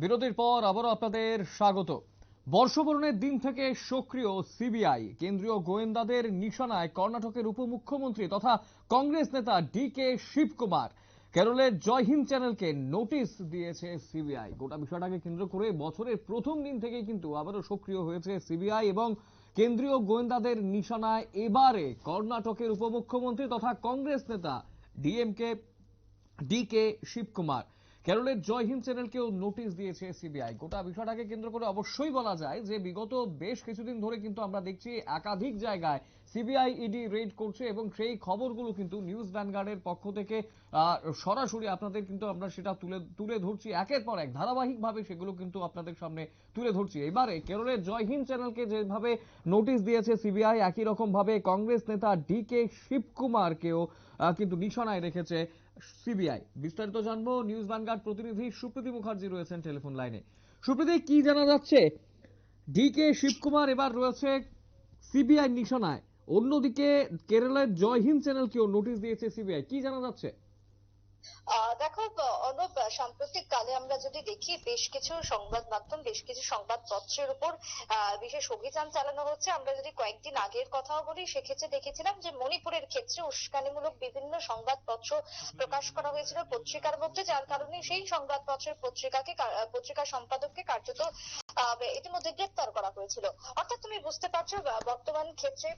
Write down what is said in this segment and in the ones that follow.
বিরতির পর আবারও আপনাদের স্বাগত। বর্ষবরণের দিন থেকে সক্রিয় সিবিআই, কেন্দ্রীয় গোয়েন্দাদের নিশানায় কর্ণাটকের উপমুখ্যমন্ত্রী তথা কংগ্রেস নেতা ডি কে শিবকুমার। কেরলের জয় হিন্দ চ্যানেলকে নোটিশ দিয়েছে সিবিআই। গোটা বিষয়টাকে কেন্দ্র করে বছরের প্রথম দিন থেকে কিন্তু আবারও সক্রিয় হয়েছে সিবিআই এবং কেন্দ্রীয় গোয়েন্দাদের নিশানায় এবারে কর্ণাটকের উপমুখ্যমন্ত্রী তথা কংগ্রেস নেতা ডিএমকে ডি কে শিবকুমার। কেরলের জয় হিন্দ চ্যানেলকেও নোটিশ দিয়েছে সিবিআই গোটা বিষয়টাকে কেন্দ্র করে অবশ্যই বলা যায় যে, বিগত বেশ কিছুদিন ধরে কিন্তু আমরা দেখছি একাধিক জায়গায় সিবিআই ইডি রেড করছে এবং সেই খবরগুলো কিন্তু নিউজ ভ্যানগার্ডের পক্ষ থেকে সরাসরি আপনাদের কিন্তু আমরা সেটা তুলে তুলে ধরছি। একের পর এক ধারাবাহিকভাবে সেগুলো কিন্তু আপনাদের সামনে তুলে ধরছি। এবারে কেরলের জয় হিন্দ চ্যানেলকে যেভাবে নোটিশ দিয়েছে সিবিআই একই রকম ভাবে কংগ্রেস নেতা ডি কে শিবকুমারকেও কিন্তু নিশানায় রেখেছে সিবিআই। বিস্তারিত জানব, নিউজ ভ্যানগার্ড প্রতিনিধি সুপ্রীতি মুখার্জি রয়েছেন টেলিফোন লাইনে। সুপ্রীতি, কি জানা যাচ্ছে? ডি কে শিবকুমার এবার রয়েছে সিবিআই নিশানায়। অন্যদিকে কেরালার জয় হিন্দ চ্যানেলকেও নোটিশ দিয়েছে সিবিআই। কি জানা যাচ্ছে? দেখো, অর্ণব সাম্প্রতিক কালে আমরা যদি দেখি, বেশ কিছু সংবাদ মাধ্যম, বেশ কিছু সংবাদপত্রের উপর বিশেষ অভিযান চালানো হচ্ছে। আমরা যদি কয়েকদিন আগের কথাও বলি, সেক্ষেত্রে দেখেছিলাম যে মণিপুরের ক্ষেত্রে উস্কানিমূলক বিভিন্ন সংবাদপত্র প্রকাশ করা হয়েছিল পত্রিকার মধ্যে, যার কারণে সেই সংবাদপত্রের পত্রিকাকে পত্রিকা সম্পাদককে কার্যত ইতিমধ্যে গ্রেপ্তার করা হয়েছিল। অর্থাৎ তুমি বুঝতে পারছ বর্তমান ক্ষেত্রে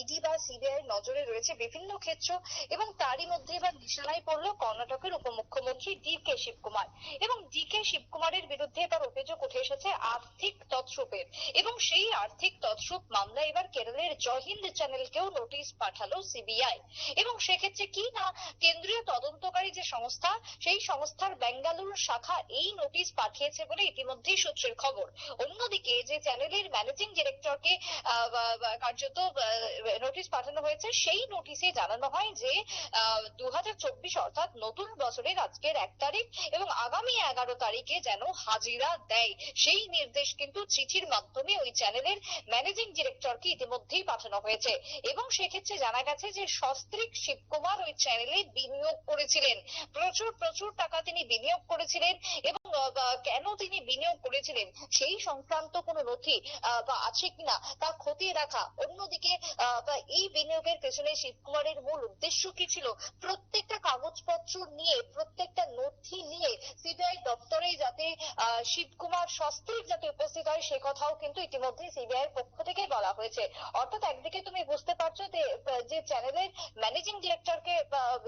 ইডি বা সিবিআই নজরে রয়েছে বিভিন্ন ক্ষেত্র, এবং তারই মধ্যে এবার নিশানায় পড়ল কর্ণাটকের উপমুখ্যমন্ত্রী ডি কে শিবকুমার। এবং ডি কে শিবকুমারের বিরুদ্ধে এবার অভিযোগ উঠে এসেছে আর্থিক তৎসুপের এবং সেই আর্থিক তৎসুপ মামলা এবার কেরলের জয়হিন্দ চ্যানেলকেও নোটিশ পাঠালো সিবিআই। এবং সেক্ষেত্রে কি না কেন্দ্রীয় তদন্তকারী যে সংস্থা, সেই সংস্থার বেঙ্গালুরু শাখা এই নোটিশ পাঠিয়েছে বলে ইতিমধ্যেই সূত্রের খবর। অন্যদিকে যে চ্যানেলের ম্যানেজিং ডিরেক্টরকে কার্যত নোটিশ পাঠানো হয়েছে, সেই নোটিশে জানানো হয় যে দু অর্থাৎ নতুন বছরের আজকের এক তারিখ এবং আগামী এগারো তারিখে যেন হাজিরা দেয়। সেই নির্দেশ কিন্তু চিঠির মাধ্যমে ওই চ্যানেলের ম্যানেজিং ডিরেক্টরকে ইতিমধ্যেই পাঠানো হয়েছে। এবং সেক্ষেত্রে জানা গেছে যে সস্ত্রিক শিবকুমার ওই চ্যানেলে বিনিয়োগ করেছিলেন। প্রচুর প্রচুর টাকা তিনি বিনিয়োগ করেছিলেন এবং কেন তিনি বিনিয়োগ করেছিলেন? সেই সংক্রান্ত কোনো নথি আছে কিনা তা খতিয়ে রাখা অন্যদিকে এই বিনিয়োগের পেছনে শিবকুমারের মূল উদ্দেশ্য কি ছিল? প্রত্যেকটা কাগজপত্র নিয়ে, প্রত্যেকটা নথি নিয়ে সিবিআই দপ্তরে যাতে শিবকুমার সস্ত্রীক যাতে উপস্থিত হয়, সে কথাও কিন্তু ইতিমধ্যে সিবিআই এর পক্ষ থেকে বলা হয়েছে। অর্থাৎ একদিকে তুমি বুঝতে পারছ যে চ্যানেলের ম্যানেজিং ডিরেক্টরকে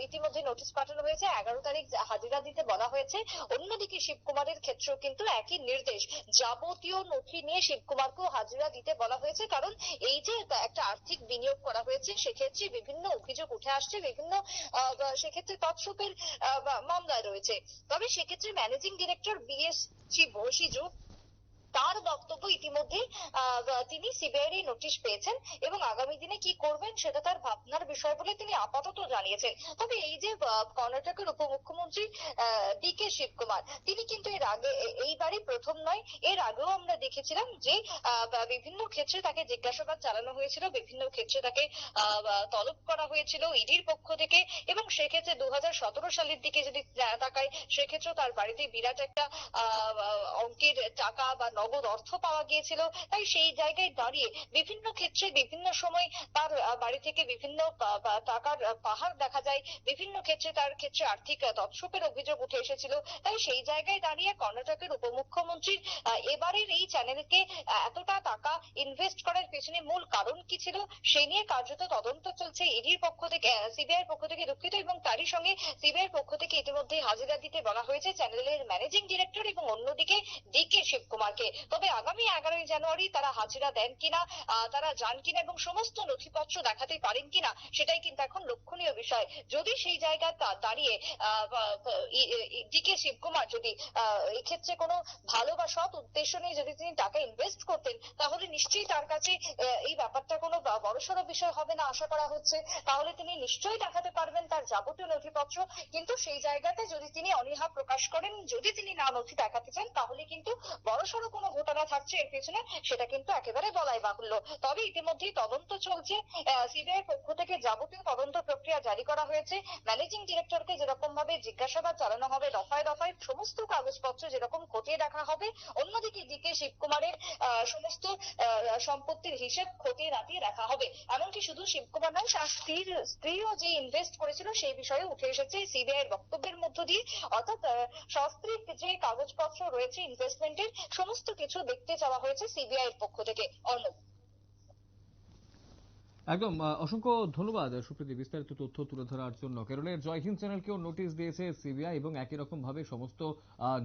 ইতিমধ্যে নোটিশ পাঠানো হয়েছে, এগারো তারিখ হাজিরা দিতে বলা হয়েছে। অন্যদিকে শিবকুমারের ক্ষেত্রেও কিন্তু একই নির্দেশ। যাবতীয় নথি নিয়ে শিবকুমারকেও হাজিরা দিতে বলা হয়েছে, কারণ এই যে একটা আর্থিক বিনিয়োগ করা হয়েছে, সেক্ষেত্রে বিভিন্ন অভিযোগ উঠে আসছে, বিভিন্ন সেক্ষেত্রে তৎসুকের মামলা রয়েছে। তবে সেক্ষেত্রে ম্যানেজিং ডিরেক্টর বিএস বসিজু তার বক্তব্য ইতিমধ্যে তিনি সিবিআই এর নোটিশ পেয়েছেন এবং আগামী দিনে কি করবেন সেটা তার ভাবনার বিষয় বলে তিনি আপাতত জানিয়েছেন। তবে এই যে কর্ণাটকের উপমুখ্যমন্ত্রী ডি কে শিবকুমার, তিনি কিন্তু এর আগে এইবারই প্রথম নয়, এর আগেও আমরা দেখেছিলাম যে বিভিন্ন ক্ষেত্রে তাকে জিজ্ঞাসাবাদ চালানো হয়েছিল, বিভিন্ন ক্ষেত্রে তাকে তলব করা হয়েছিল ইডির পক্ষ থেকে এবং সেক্ষেত্রে দু সতেরো সালের দিকে যদি তাকাই সেক্ষেত্রেও তার বাড়িতে বিরাট একটা অঙ্কের টাকা বা নগদ অর্থ পাওয়া গিয়েছিল, তাই সেই জায়গায় দাঁড়িয়ে বিভিন্ন ক্ষেত্রে বিভিন্ন সময় তার বাড়ি থেকে বিভিন্ন টাকার পাহাড় দেখা যায়, বিভিন্ন ক্ষেত্রে তার ক্ষেত্রে আর্থিক তৎসুপের অভিযোগ উঠে এসেছিল। তাই সেই জায়গায় দাঁড়িয়ে কর্ণাটকের উপমুখ্যমন্ত্রীর এবারের এই চ্যানেলকে এতটা টাকা ইনভেস্ট করার পেছনে মূল কারণ কি ছিল, সেই নিয়ে কার্যত তদন্ত চলছে ইডির পক্ষ থেকে সিবিআই পক্ষ থেকে দুঃখিত এবং তারই সঙ্গে সিবিআই পক্ষ থেকে ইতিমধ্যে হাজিরা দিতে বলা হয়েছে চ্যানেলের ম্যানেজিং ডিরেক্টর এবং অন্যদিকে ডি কে শিবকুমারকে। তবে আগামী এগারোই জানুয়ারি তারা হাজিরা দেন কিনা তারা যান কিনা এবং সমস্ত নথিপত্র দেখাতে পারেন কিনা, সেটাই কিন্তু এখন লক্ষণীয় বিষয়। যদি সেই জায়গায় তা- দাঁড়িয়ে ডি কে শিবকুমার যদি এক্ষেত্রে কোনো ভালো বা সৎ উদ্দেশ্য নিয়ে যদি তিনি টাকা ইনভেস্ট করতেন, তাহলে নিশ্চয়ই তার কাছে এই ব্যাপারটা কোনো বড়সড় বিষয় হবে না আশা করা হচ্ছে। তাহলে তিনি নিশ্চয়ই দেখাতে পারবেন তার যাবতীয় নথিপত্র, কিন্তু সেই জায়গাতে যদি তিনি অনীহা প্রকাশ করেন, যদি তিনি না নথি দেখাতে চান, তাহলে কিন্তু বড়সড় কোনো কোনো ঘটনা থাকছে এর পেছনে, সেটা কিন্তু একেবারে বলাই বাহুল্য। তবে ইতিমধ্যেই তদন্ত চলছে। সিবিআই পক্ষ থেকে যাবতীয় তদন্ত প্রক্রিয়া জারি করা হয়েছে। ম্যানেজিং ডিরেক্টরকে যেরকম ভাবে জিজ্ঞাসাবাদ চালানো হবে, দফায় দফায় সমস্ত কাগজপত্র যেরকম খতিয়ে দেখা হবে, অন্যদিকে ডিকে শিবকুমারের সমস্ত সম্পত্তির হিসেব খতিয়ে নাতিয়ে দেখা হবে। এমনকি শুধু শিবকুমার নয় তার স্ত্রীর, স্ত্রীও যে ইনভেস্ট করেছিল সেই বিষয়ে উঠে এসেছে সিবিআই এর বক্তব্যের মধ্য দিয়ে। অর্থাৎ সস্ত্রীক যে কাগজপত্র রয়েছে ইনভেস্টমেন্টের সমস্ত কিছু দেখতে চাওয়া হয়েছে সিবিআই এর পক্ষ থেকে। অর্ণব। একদম অসংখ্য ধন্যবাদ সুপ্রীতি, বিস্তারিত তথ্য তুলে ধরার জন্য। কেরলের জয় হিন্দ চ্যানেলকেও নোটিশ দিয়েছে সিবিআই এবং একই রকম ভাবে সমস্ত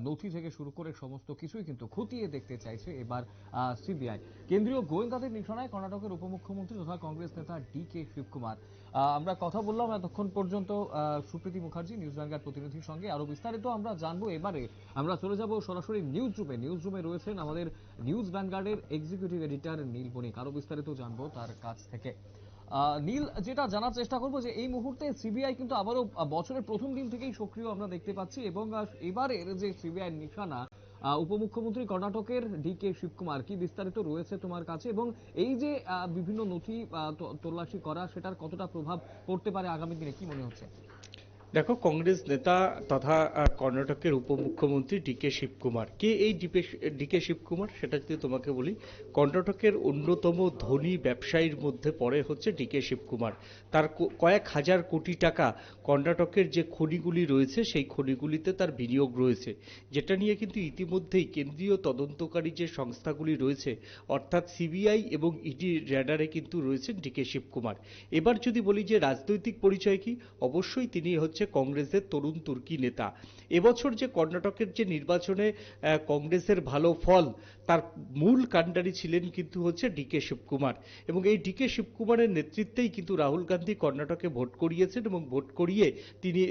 নথি থেকে শুরু করে সমস্ত কিছুই কিন্তু খতিয়ে দেখতে চাইছে এবার সিবিআই কেন্দ্রীয় গোয়েন্দাদের নিশানায় কর্ণাটকের উপমুখ্যমন্ত্রী তথা কংগ্রেস নেতা ডি কে শিবকুমার। আমরা কথা বললাম এতক্ষণ পর্যন্ত সুপ্রীতি মুখার্জি, নিউজ ব্যাংকার প্রতিনিধির সঙ্গে। আরও বিস্তারিত আমরা জানব এবারে। আমরা চলে যাব সরাসরি নিউজ রুমে। নিউজ রুমে রয়েছেন আমাদের নিউজ ভ্যানগার্ডের এক্সিকিউটিভ এডিটর নীল বণিক। আরও বিস্তারিত জানব তার কাছ থেকে। নীল, যেটা জানার চেষ্টা করব যে এই মুহূর্তে সিবিআই কিন্তু আবারও বছরের প্রথম দিন থেকেই সক্রিয় আমরা দেখতে পাচ্ছি এবং এবারের যে সিবিআই নিশানা উপমুখ্যমন্ত্রী কর্ণাটকের ডি কে শিবকুমার কি বিস্তারিত রয়েছে তোমার কাছে? এবং এই যে বিভিন্ন নথি তল্লাশি করা, সেটার কতটা প্রভাব পড়তে পারে আগামী দিনে, কি মনে হচ্ছে? দেখো, কংগ্রেস নেতা তথা কর্ণাটকের উপমুখ্যমন্ত্রী ডিকে শিবকুমার। কে এই ডিকে শিবকুমার? সেটা যদি তোমাকে বলি, কর্ণাটকের অন্যতম ধনী ব্যবসায়ীর মধ্যে পড়ে হচ্ছে ডিকে শিবকুমার। তার কয়েক হাজার কোটি টাকা কর্ণাটকের যে খনিগুলি রয়েছে, সেই খনিগুলিতে তার বিনিয়োগ রয়েছে। যেটা নিয়ে কিন্তু ইতিমধ্যেই কেন্দ্রীয় তদন্তকারী যে সংস্থাগুলি রয়েছে, অর্থাৎ সিবিআই এবং ইডি র্যাডারে কিন্তু রয়েছেন ডিকে শিবকুমার। এবার যদি বলি যে রাজনৈতিক পরিচয় কি, অবশ্যই তিনি হচ্ছে কংগ্রেসের তরুণ তুর্কি নেতা। এবছর যে কর্ণাটকের যে নির্বাচনে কংগ্রেসের ভালো ফল, তার মূল কাণ্ডারি ছিলেন কিন্তু হচ্ছে ডিকে শিবকুমার। এবং এই ডিকে শিবকুমারের নেতৃত্বেই কিন্তু রাহুল গান্ধী কর্ণাটকে ভোট করিয়েছেন এবং ভোট করিয়ে তিনি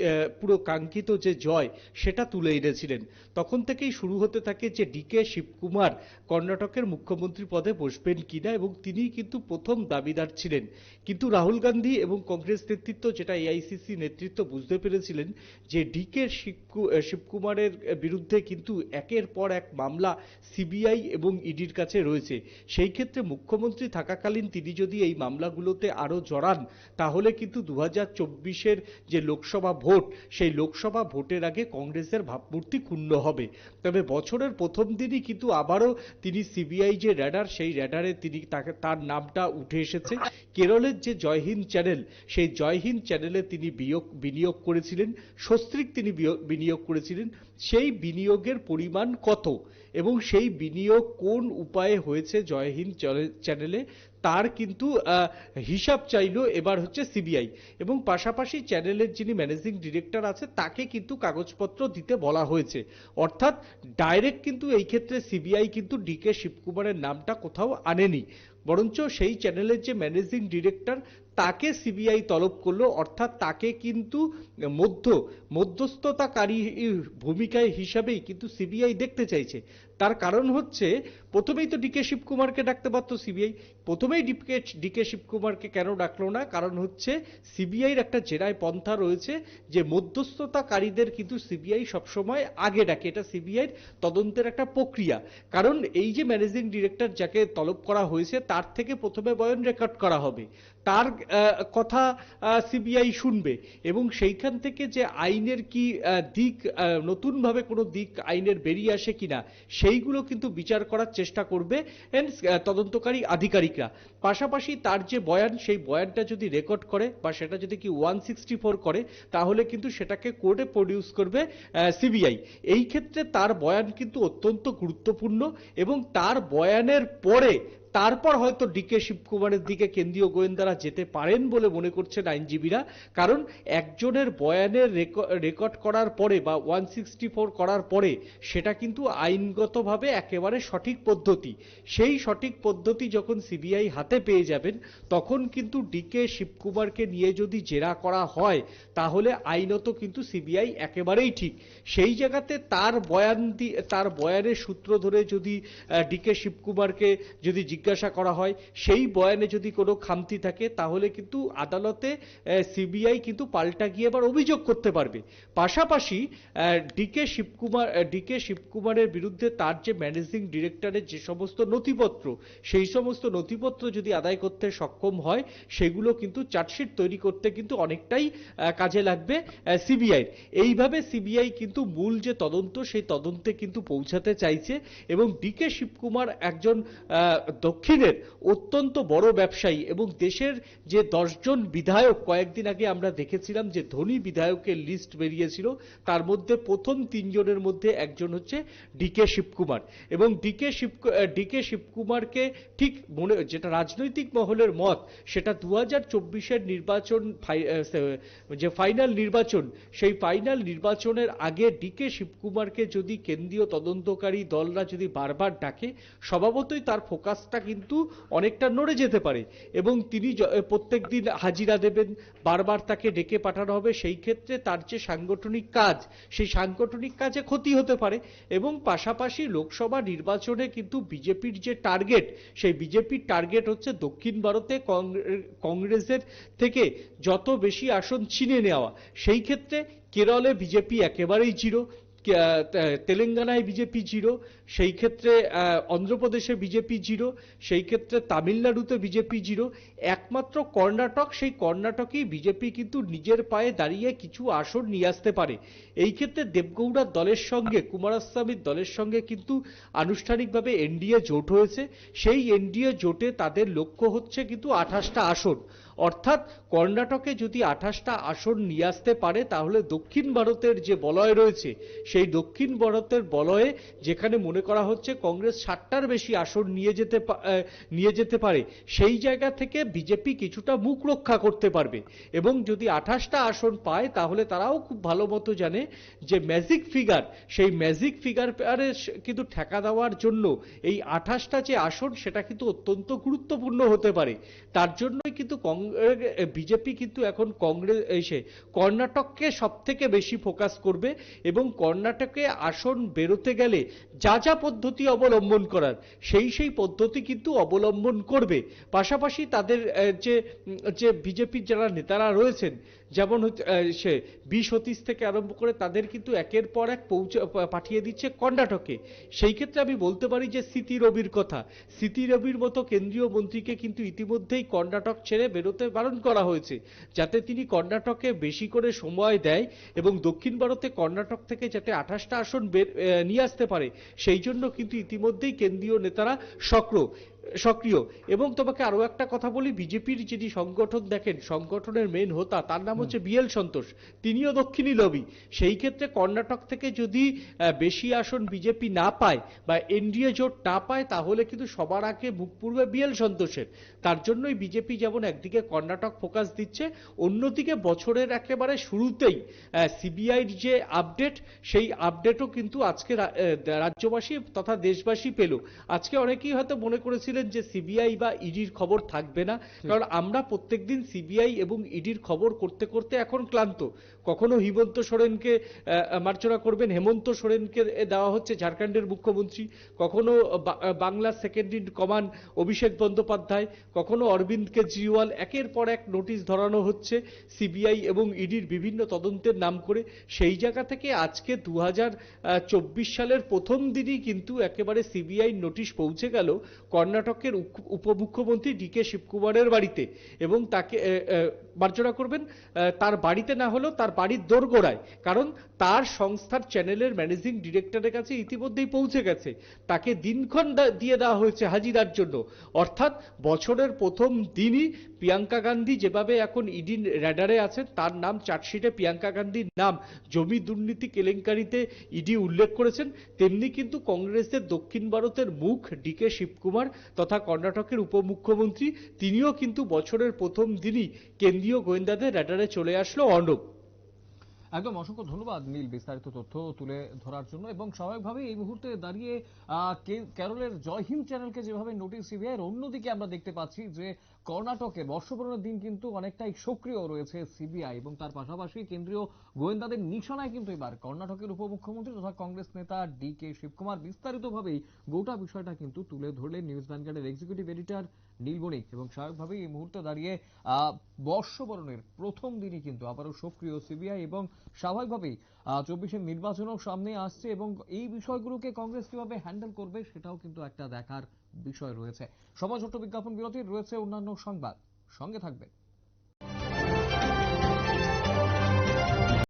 পুরো কাঙ্ক্ষিত যে জয়, সেটা তুলে এনেছিলেন। তখন থেকেই শুরু হতে থাকে যে ডিকে শিবকুমার কর্ণাটকের মুখ্যমন্ত্রী পদে বসবেন কিনা এবং তিনি কিন্তু প্রথম দাবিদার ছিলেন। কিন্তু রাহুল গান্ধী এবং কংগ্রেস নেতৃত্ব, যেটা এআইসিসি নেতৃত্ব, বুঝতে পেরেছিলেন যে ডিকে শিবকুমারের বিরুদ্ধে কিন্তু একের পর এক মামলা সিবিআই এবং ইডির কাছে রয়েছে। সেই ক্ষেত্রে মুখ্যমন্ত্রী থাকাকালীন তিনি যদি এই মামলাগুলোতে আরও জড়ান, তাহলে কিন্তু দু হাজার চব্বিশের যে লোকসভা ভোট, সেই লোকসভা ভোটের আগে কংগ্রেসের ভাবমূর্তি ক্ষুণ্ণ হবে। তবে বছরের প্রথম দিনই কিন্তু আবারও তিনি সিবিআই যে র্যাডার, সেই র্যাডারে তিনি তাকে, তার নামটা উঠে এসেছে। কেরলের যে জয়হিন্দ চ্যানেল, সেই জয়হিন্দ চ্যানেলে তিনি বিয়োগ, বিনিয়োগ করেছিলেন, সস্ত্রীক তিনি বিনিয়োগ করেছিলেন। সেই বিনিয়োগের পরিমাণ কত এবং সেই বিনিয়োগ কোন উপায়ে হয়েছে জয়হিন্দ চ্যানে- চ্যানেলে, তার কিন্তু হিসাব চাইলো এবার হচ্ছে সিবিআই। এবং পাশাপাশি চ্যানেলের যিনি ম্যানেজিং ডিরেক্টর আছে, তাকে কিন্তু কাগজপত্র দিতে বলা হয়েছে। অর্থাৎ, ডাইরেক্ট কিন্তু এই ক্ষেত্রে সিবিআই কিন্তু ডি কে শিবকুমারের নামটা কোথাও আনেনি। বরঞ্চ সেই চ্যানেলের যে ম্যানেজিং ডিরেক্টর তাকে সিবিআই তলব করল, অর্থাৎ তাকে কিন্তু মধ্য, মধ্যস্থতাকারী ভূমিকায় হিসাবেই কিন্তু সিবিআই দেখতে চাইছে। তার কারণ হচ্ছে, প্রথমেই তো ডিকে শিবকুমারকে ডাকতে পারতো সিবিআই, প্রথমেই ডিকে ডিকে শিবকুমারকে কেন ডাকলো না? কারণ হচ্ছে সিবিআইর একটা জেরায় পন্থা রয়েছে যে মধ্যস্থতাকারীদের কিন্তু সিবিআই সবসময় আগে ডাকে। এটা সিবিআইর তদন্তের একটা প্রক্রিয়া। কারণ এই যে ম্যানেজিং ডিরেক্টর যাকে তলব করা হয়েছে, তার থেকে প্রথমে বয়ান রেকর্ড করা হবে। তার কথা সিবিআই শুনবে। এবং সেইখান থেকে যে আইনের কি দিক নতুনভাবে কোনো দিক আইনের বেরিয়ে আসে কিনা, সেইগুলো কিন্তু বিচার করার চেষ্টা করবে তদন্তকারী আধিকারিকরা। পাশাপাশি তার যে বয়ান, সেই বয়ানটা যদি রেকর্ড করে বা সেটা যদি কি ওয়ান সিক্সটি ফোর করে, তাহলে কিন্তু সেটাকে কোর্টে প্রডিউস করবে সিবিআই এই ক্ষেত্রে তার বয়ান কিন্তু অত্যন্ত গুরুত্বপূর্ণ এবং তার বয়ানের পরে তারপর হয়তো ডিকে শিবকুমারের দিকে কেন্দ্রীয় গোয়েন্দারা যেতে পারেন বলে মনে করছেন আইনজীবীরা। কারণ একজনের বয়ানের রেকর্ড করার পরে বা ওয়ান সিক্সটি ফোর করার পরে সেটা কিন্তু আইনগতভাবে একেবারে সঠিক পদ্ধতি। সেই সঠিক পদ্ধতি যখন সিবিআই হাতে পেয়ে যাবেন, তখন কিন্তু ডিকে শিবকুমারকে নিয়ে যদি জেরা করা হয়, তাহলে আইনত কিন্তু সিবিআই একেবারেই ঠিক। সেই জায়গাতে তার বয়ান তার বয়ানের সূত্র ধরে যদি ডিকে শিবকুমারকে যদি জিজ্ঞাসা করা হয়, সেই বয়ানে যদি কোনো খামতি থাকে, তাহলে কিন্তু আদালতে সিবিআই কিন্তু পাল্টা গিয়ে এবার অভিযোগ করতে পারবে। পাশাপাশি ডিকে শিবকুমার ডিকে শিবকুমারের বিরুদ্ধে তার যে ম্যানেজিং ডিরেক্টরের যে সমস্ত নথিপত্র, সেই সমস্ত নথিপত্র যদি আদায় করতে সক্ষম হয়, সেগুলো কিন্তু চার্জশিট তৈরি করতে কিন্তু অনেকটাই কাজে লাগবে সিবিআই এইভাবে সিবিআই কিন্তু মূল যে তদন্ত, সেই তদন্তে কিন্তু পৌঁছাতে চাইছে এবং ডিকে শিবকুমার একজন দক্ষিণের অত্যন্ত বড় ব্যবসায়ী এবং দেশের যে দশজন বিধায়ক কয়েকদিন আগে আমরা দেখেছিলাম যে ধনী বিধায়কের লিস্ট বেরিয়েছিল, তার মধ্যে প্রথম তিনজনের মধ্যে একজন হচ্ছে ডিকে শিবকুমার। এবং ডিকে শিব ডিকে শিবকুমারকে ঠিক মনে, যেটা রাজনৈতিক মহলের মত, সেটা দু হাজার চব্বিশের নির্বাচন যে ফাইনাল নির্বাচন, সেই ফাইনাল নির্বাচনের আগে ডিকে শিবকুমারকে যদি কেন্দ্রীয় তদন্তকারী দলরা যদি বারবার ডাকে, স্বভাবতই তার ফোকাসটা কিন্তু অনেকটা নড়ে যেতে পারে। এবং তিনি প্রত্যেক দিন হাজিরা দেবেন, বারবার তাকে ডেকে পাঠানো হবে। সেই ক্ষেত্রে তার যে সাংগঠনিক কাজ, সেই সাংগঠনিক কাজে ক্ষতি হতে পারে। এবং পাশাপাশি লোকসভা নির্বাচনে কিন্তু বিজেপির যে টার্গেট, সেই বিজেপির টার্গেট হচ্ছে দক্ষিণ ভারতে কংগ্রেসের থেকে যত বেশি আসন ছিনে নেওয়া। সেই ক্ষেত্রে কেরলে বিজেপি একেবারেই জিরো তেলেঙ্গানায় বিজেপি জিরো সেই ক্ষেত্রে অন্ধ্রপ্রদেশে বিজেপি জিরো, সেই ক্ষেত্রে তামিলনাড়ুতে বিজেপি জিরো। একমাত্র কর্ণাটক, সেই কর্ণাটকেই বিজেপি কিন্তু নিজের পায়ে দাঁড়িয়ে কিছু আসন নিয়ে আসতে পারে। এই ক্ষেত্রে দেবগৌড়ার দলের সঙ্গে, কুমারস্বামীর দলের সঙ্গে কিন্তু আনুষ্ঠানিকভাবে এনডিএ জোট হয়েছে। সেই এনডিএ জোটে তাদের লক্ষ্য হচ্ছে কিন্তু আঠাশটা আসন। অর্থাৎ কর্ণাটকে যদি আঠাশটা আসন নিয়ে আসতে পারে, তাহলে দক্ষিণ ভারতের যে বলয় রয়েছে, সেই দক্ষিণ ভারতের বলয়ে যেখানে মনে করা হচ্ছে কংগ্রেস ষাটটার বেশি আসন নিয়ে যেতে নিয়ে যেতে পারে। সেই জায়গা থেকে বিজেপি কিছুটা মুখ রক্ষা করতে পারবে। এবং যদি আঠাশটা আসন পায়, তাহলে তারাও খুব ভালো মতো জানে যে ম্যাজিক ফিগার সেই ম্যাজিক ফিগার কিন্তু ঠেকা দেওয়ার জন্য এই আঠাশটা যে আসন, সেটা কিন্তু অত্যন্ত গুরুত্বপূর্ণ হতে পারে। তার জন্যই কিন্তু বিজেপি কিন্তু এখন কংগ্রেস এসে কর্ণাটককে সব থেকে বেশি ফোকাস করবে। এবং কর্ণাটকে আসন বেরোতে গেলে যা যা পদ্ধতি অবলম্বন করার। সেই সেই পদ্ধতি কিন্তু অবলম্বন করবে। পাশাপাশি তাদের যে যে বিজেপির যারা নেতারা রয়েছেন, যেমন সে বি সতীশ থেকে আরম্ভ করে তাদের কিন্তু একের পর এক পৌঁছে পাঠিয়ে দিচ্ছে কর্ণাটকে। সেই ক্ষেত্রে আমি বলতে পারি যে স্মৃতি রবির কথা। স্মৃতি রবির মতো কেন্দ্রীয় মন্ত্রীকে কিন্তু ইতিমধ্যেই কর্ণাটক ছেড়ে বেরোতে বারণ করা হয়েছে, যাতে তিনি কর্ণাটকে বেশি করে সময় দেয় এবং দক্ষিণ ভারতে কর্ণাটক থেকে যাতে আঠাশটা আসন নিয়ে আসতে পারে, সেই জন্য কিন্তু ইতিমধ্যেই কেন্দ্রীয় নেতারা সক্রিয়। সক্রিয়। এবং তোমাকে আরও একটা কথা বলি বিজেপির যিনি সংগঠন দেখেন সংগঠনের মেন হোতা তার নাম হচ্ছে বিএল সন্তোষ। তিনিও দক্ষিণী লবি। সেই ক্ষেত্রে কর্ণাটক থেকে যদি বেশি আসন বিজেপি না পায় বা এনডিএ জোট না পায় তাহলে কিন্তু সবার আগে মুখ পূর্বে বিএল সন্তোষের। তার জন্যই বিজেপি যেমন একদিকে কর্ণাটক ফোকাস দিচ্ছে অন্যদিকে বছরের একেবারে শুরুতেই সিবিআইর যে আপডেট সেই আপডেটও কিন্তু আজকে রাজ্যবাসী তথা দেশবাসী পেল। আজকে অনেকেই হয়তো মনে করেছিলেন যে সিবিআই বা ইডির খবর থাকবে না। কারণ আমরা প্রত্যেকদিন সিবিআই এবং ইডির খবর করতে করতে এখন ক্লান্ত। কখনো হিমন্ত সোরেনকে আহ, মার্জনা করবেন হেমন্ত সোরেনকে দেওয়া হচ্ছে ঝাড়খণ্ডের মুখ্যমন্ত্রী। কখনো Bangla second in command Abhishek Bandyopadhyay. কখনো অরবিন্দ কেজরিওয়াল একের পর এক নোটিশ ধরানো হচ্ছে সিবিআই এবং ইডির বিভিন্ন তদন্তের নাম করে। সেই জায়গা থেকে আজকে দু চব্বিশ সালের প্রথম দিনই কিন্তু একেবারে সিবিআই নোটিশ পৌঁছে গেল। কর্ণাটকের উপমুখ্যমন্ত্রী ডি কে শিবকুমারের বাড়িতে এবং তাকে মার্জনা করবেন। তার বাড়িতে না হলেও তার বাড়ির দোরগোড়ায়, কারণ তার সংস্থার চ্যানেলের ম্যানেজিং ডিরেক্টরের কাছে ইতিমধ্যেই পৌঁছে গেছে। তাকে দিনক্ষণ দিয়ে দেওয়া হয়েছে হাজিরার জন্য। অর্থাৎ বছরের প্রথম দিনই প্রিয়াঙ্কা গান্ধী যেভাবে এখন ইডি র্যাডারে আছেন তার নাম চার্জশিটে প্রিয়াঙ্কা গান্ধীর নাম। জমি দুর্নীতি কেলেঙ্কারিতে ইডি উল্লেখ করেছেন তেমনি কিন্তু কংগ্রেসের দক্ষিণ ভারতের মুখ ডিকে শিবকুমার তথা কর্ণাটকের উপমুখ্যমন্ত্রী তিনিও কিন্তু বছরের প্রথম দিনই কেন্দ্রীয় গোয়েন্দাদের র্যাডারে চলে আসলো অর্ণব। একদম অসংখ্য ধন্যবাদ নীল বিস্তারিত তথ্য তুলে ধরার জন্য এবং স্বাভাবিকভাবে এই মুহূর্তে দাঁড়িয়ে আহ, কে- কেরলের জয় হিন্দ চ্যানেলকে যেভাবে নোটিশ সিবিআই অন্যদিকে আমরা দেখতে পাচ্ছি যে কর্ণাটকে বর্ষবরণের দিন কিন্তু অনেকটাই সক্রিয় রয়েছে সিবিআই এবং তার পাশাপাশি কেন্দ্রীয় গোয়েন্দাদের নিশানায় কিন্তু এবার কর্ণাটকের উপমুখ্যমন্ত্রী তথা কংগ্রেস নেতা ডি কে শিবকুমার বিস্তারিতভাবেই গোটা বিষয়টা কিন্তু তুলে ধরলেন নিউজ ভ্যানগার্ডের এক্সিকিউটিভ এডিটর নীল বণিক এবং স্বাভাবিকভাবেই এই মুহূর্তে দাঁড়িয়ে বর্ষবরণের প্রথম দিনই কিন্তু আবারও সক্রিয় সিবিআই এবং স্বাভাবিকভাবেই চব্বিশের নির্বাচনও সামনে আসছে এবং এই বিষয়গুলোকে কংগ্রেস কীভাবে হ্যান্ডেল করবে সেটাও কিন্তু একটা দেখার বিষয় রয়েছে। সময় ছোট্ট বিজ্ঞাপন বিরতির রয়েছে অন্যান্য সংবাদ। সঙ্গে থাকবে